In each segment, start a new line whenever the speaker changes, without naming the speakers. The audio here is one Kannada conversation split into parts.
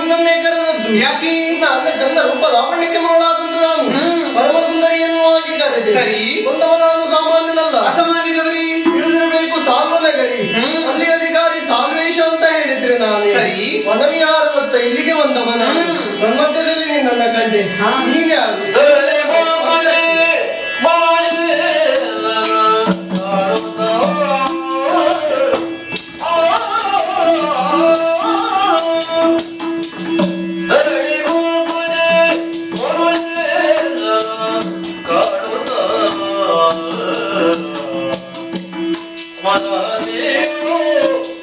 ಸುಮ್ಮನೆ ಕರೆದದ್ದು
ಯಾಕೆ?
ನನ್ನ ಚಂದ ರೂಪ ಲಾವಣ್ಯಕ್ಕೆ ಮಗಳಾದಂತ ನಾನು. ಪರಮ ಸುಂದರಿಯನ್ನು ಆಗಿ ಕರೆದೆ.
ಸರಿ.
ಬಂದವನು ನಾನು ಸಾಮಾನ್ಯನಲ್ಲ.
ಅಸಾಮಾನ್ಯದವರಿ?
ತಿಳಿದಿರಬೇಕು ಸಾಲ್ವನಗರಿ
ಅಲ್ಲಿ
ಅಧಿಕಾರಿ ಸಾಲ್ವೇಶ ಅಂತ ಹೇಳಿದ್ರೆ ನಾನು.
ಸರಿ.
ವನವಿಹಾರದತ್ತ ಇಲ್ಲಿಗೆ ಬಂದವನ. ನಮ್ಮಧ್ಯದಲ್ಲಿ ನಿನ್ನನ್ನ ಕಂಡೆ. ನೀನ್ಯಾರು?
મન દેવું.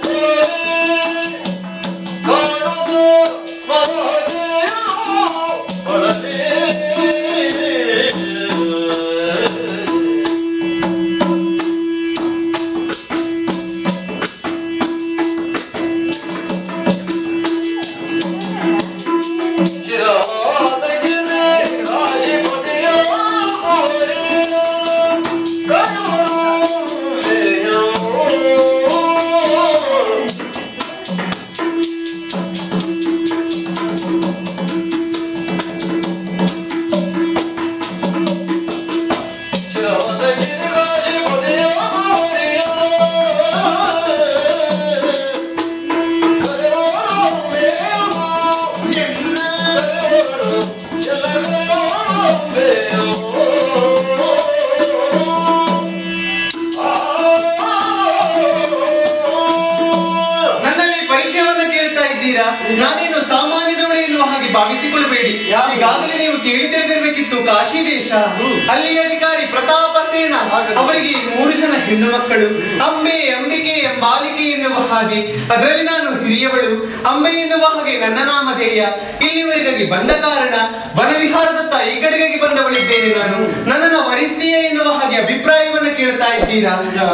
ನಾನೇನು ಸಾಮಾನ್ಯದವಳೆ ಎನ್ನುವ ಹಾಗೆ ಭಾವಿಸಿಕೊಳ್ಳಬೇಡಿ? ಈಗಾಗಲೇ ನೀವು ಕೇಳಿದಿರಬೇಕಿತ್ತು ತಿಳಿದಿರಬೇಕಿತ್ತು ಕಾಶಿ ದೇಶ. ಅಲ್ಲಿ ಅಧಿಕಾರಿ ಪ್ರತಾಪ ಸೇನಾ. ಅವರಿಗೆ ಮೂರು ಜನ ಹೆಣ್ಣು ಮಕ್ಕಳು. ಅಂಬೆ ಅಂಬಿಕೆ ಎಂಬಾಲಿಕೆ ಎನ್ನುವ ಹಾಗೆ. ಅದರಲ್ಲಿ ನಾನು ಹಿರಿಯವಳು. ಅಂಬೆ ಎನ್ನುವ ಹಾಗೆ ನನ್ನ ನಾಮಧೇಯ. ಇಲ್ಲಿವರೆಗಾಗಿ ಬಂದ ಕಾರಣ ವನವಿಹಾರದತ್ತ ಈ ಕಡೆಗಾಗಿ ಬಂದವಳಿದ್ದೇನೆ ನಾನು. ನನ್ನನ್ನು ವರಿಸ್ತೀಯ ಎನ್ನುವ ಹಾಗೆ ಅಭಿಪ್ರಾಯವನ್ನು ಕೇಳ್ತಾ ಇದ್ದೀರಾ?